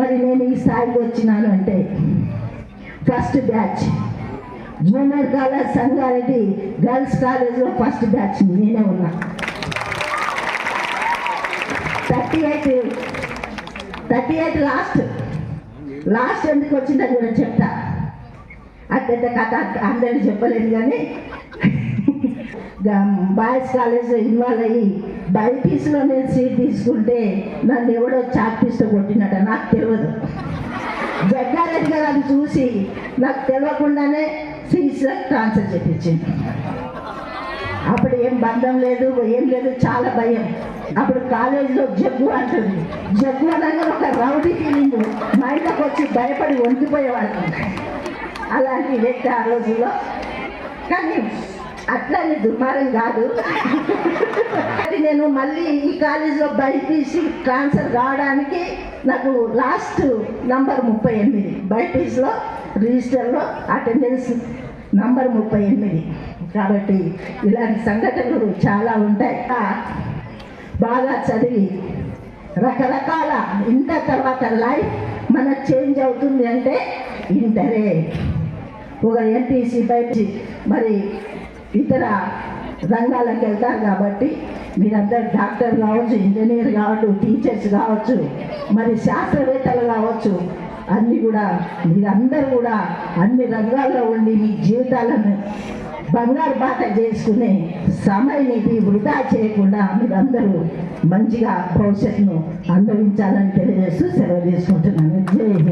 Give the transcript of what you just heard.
మరి నేను ఈ స్థాయికి వచ్చినాను అంటే first batch. Junior college Sangareddy girls కాలేజ్లో ఫస్ట్ బ్యాచ్ నేనే ఉన్నా. Thirty eight thirty eight last. Last ఎందుకు వచ్చిందని కూడా చెప్తా. అది పెద్ద కథ అందరికీ చెప్పలేను కానీ బాయ్స్ కాలేజ్ ఇన్వాల్వ్ అయ్యి బైపీస్లో నేను సీట్ తీసుకుంటే నన్ను ఎవడో చాక్ కొట్టినట నాకు తెలియదు జగ్గారెడ్డి గారు అది చూసి నాకు తెలియకుండానే సీట్స్ ట్రాన్స్ఫర్ చేయించింది అప్పుడు ఏం బంధం లేదు ఏం లేదు చాలా భయం. అప్పుడు కాలేజీలో జగ్గు అంటుంది. జగ్గు అనగా ఒక రౌడీ ఫీలింగ్. మైండ్కి వచ్చి భయపడి వణికిపోయేవాళ్ళం అలాంటి వ్యక్తి ఆ రోజుల్లో. కానీ అట్లని దుర్మార్గం కాదు. అది నేను మళ్ళీ ఈ కాలేజీలో బైపీసీ ట్రాన్స్ఫర్ కావడానికి నాకు లాస్ట్ నంబర్ ముప్పై ఎనిమిది. బైపీసీలో రిజిస్టర్లో అటెండెన్స్ నంబర్ ముప్పై ఎనిమిది. కాబట్టి ఇలాంటి సంఘటనలు చాలా ఉంటాయి. బాగా చదివి రకరకాల ఇంటర్ తర్వాత లైఫ్ మన చేంజ్ అవుతుంది అంటే ఇంటరే. ఒక ఎంపీసీ బయటి మరి ఇతర రంగాలకు వెళ్తారు కాబట్టి మీరందరు డాక్టర్ కావచ్చు ఇంజనీర్ కావచ్చు టీచర్స్ కావచ్చు మరి శాస్త్రవేత్తలు కావచ్చు అన్నీ కూడా మీరందరూ కూడా అన్ని రంగాల్లో ఉండి మీ జీవితాలను బంగారు బాట చేసుకునే సమయానికి వృధా చేయకుండా మీరందరూ మంచిగా భవిష్యత్తును అనుభవించాలని తెలియజేస్తూ సెలవు తీసుకుంటున్నాను. జై